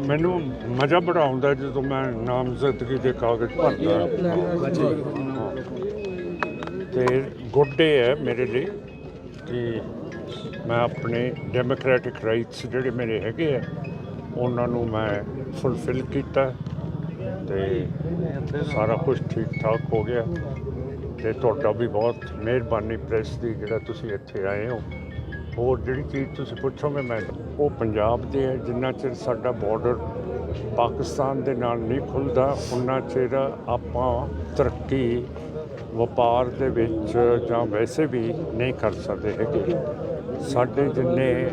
ਮੈਨੂੰ ਮਜ਼ਾ ਬੜਾ ਆਉਂਦਾ ਜਦੋਂ ਮੈਂ ਨਾਮਜ਼ਦਗੀ ਦੇ ਕਾਗਜ਼ ਭਰਦਾ। ਹਾਂ। ਤੇ ਗੁੱਡੇ ਹੈ ਮੇਰੇ ਲਈ ਕਿ ਮੈਂ ਆਪਣੇ ਡੈਮੋਕ੍ਰੈਟਿਕ ਰਾਈਟਸ ਜਿਹੜੇ ਮੇਰੇ ਹੈਗੇ ਆ, ਉਹਨਾਂ ਨੂੰ ਮੈਂ ਫੁਲਫਿਲ ਕੀਤਾ ਤੇ ਸਾਰਾ ਕੁਝ ਠੀਕ ਠਾਕ ਹੋ ਗਿਆ। ਤੇ ਤੁਹਾਡਾ ਵੀ ਬਹੁਤ ਮਿਹਰਬਾਨੀ ਪ੍ਰੈਸ ਦੀ ਜਿਹੜਾ ਤੁਸੀਂ ਇੱਥੇ ਆਏ ਹੋ। ਹੋਰ ਜਿਹੜੀ ਚੀਜ਼ ਤੁਸੀਂ ਪੁੱਛੋਗੇ ਮੈਂ, ਉਹ ਪੰਜਾਬ ਦੇ ਹੈ, ਜਿੰਨਾ ਚਿਰ ਸਾਡਾ ਬਾਰਡਰ ਪਾਕਿਸਤਾਨ ਦੇ ਨਾਲ ਨਹੀਂ ਖੁੱਲਦਾ, ਉਨਾ ਚਿਰ ਆਪਾਂ ਤਰੱਕੀ ਵਪਾਰ ਦੇ ਵਿੱਚ ਜਾਂ ਵੈਸੇ ਵੀ ਨਹੀਂ ਕਰ ਸਕਦੇ ਹੈਗੇ। ਸਾਡੇ ਜਿੰਨੇ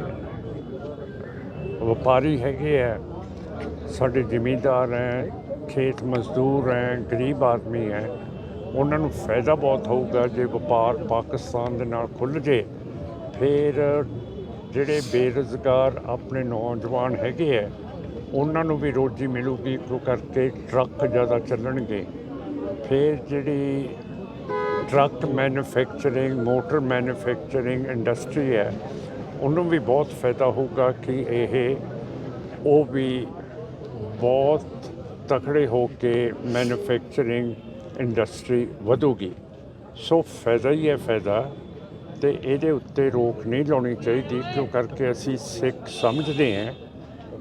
ਵਪਾਰੀ ਹੈਗੇ ਆ, ਸਾਡੇ ਜ਼ਿਮੀਂਦਾਰ ਹੈ, ਖੇਤ ਮਜ਼ਦੂਰ ਹੈ, ਗਰੀਬ ਆਦਮੀ ਹੈ, ਉਹਨਾਂ ਨੂੰ ਫਾਇਦਾ ਬਹੁਤ ਹੋਊਗਾ ਜੇ ਵਪਾਰ ਪਾਕਿਸਤਾਨ ਦੇ ਨਾਲ ਖੁੱਲ੍ਹ ਜੇ। ਫਿਰ ਜਿਹੜੇ ਬੇਰੁਜ਼ਗਾਰ ਆਪਣੇ ਨੌਜਵਾਨ ਹੈਗੇ ਆ, ਉਹਨਾਂ ਨੂੰ ਵੀ ਰੋਜ਼ੀ ਮਿਲੂਗੀ ਕਿਉਂ ਕਰਕੇ ਟਰੱਕ ਜ਼ਿਆਦਾ ਚੱਲਣਗੇ। ਫਿਰ ਜਿਹੜੀ truck manufacturing, motor manufacturing industry ਹੈ, ਉਹਨੂੰ ਵੀ ਬਹੁਤ ਫਾਇਦਾ ਹੋਊਗਾ ਕਿ ਇਹ, ਉਹ ਵੀ ਬਹੁਤ ਤਕੜੇ ਹੋ ਕੇ ਮੈਨੂਫੈਕਚਰਿੰਗ ਇੰਡਸਟਰੀ ਵਧੂਗੀ। ਸੋ ਫਾਇਦਾ ਹੀ ਹੈ ਫਾਇਦਾ। ਤੇ ਇਹਦੇ ਉੱਤੇ ਰੋਕ ਨਹੀਂ ਲਾਉਣੀ ਚਾਹੀਦੀ, ਕਿਉਂ ਕਰਕੇ ਅਸੀਂ ਸਿੱਖ ਸਮਝਦੇ ਹਾਂ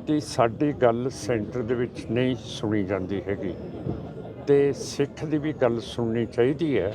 ਕਿ ਸਾਡੀ ਗੱਲ ਸੈਂਟਰ ਦੇ ਵਿੱਚ ਨਹੀਂ ਸੁਣੀ ਜਾਂਦੀ ਹੈਗੀ। ਤੇ ਸਿੱਖ ਦੀ ਵੀ ਗੱਲ ਸੁਣਨੀ ਚਾਹੀਦੀ ਹੈ।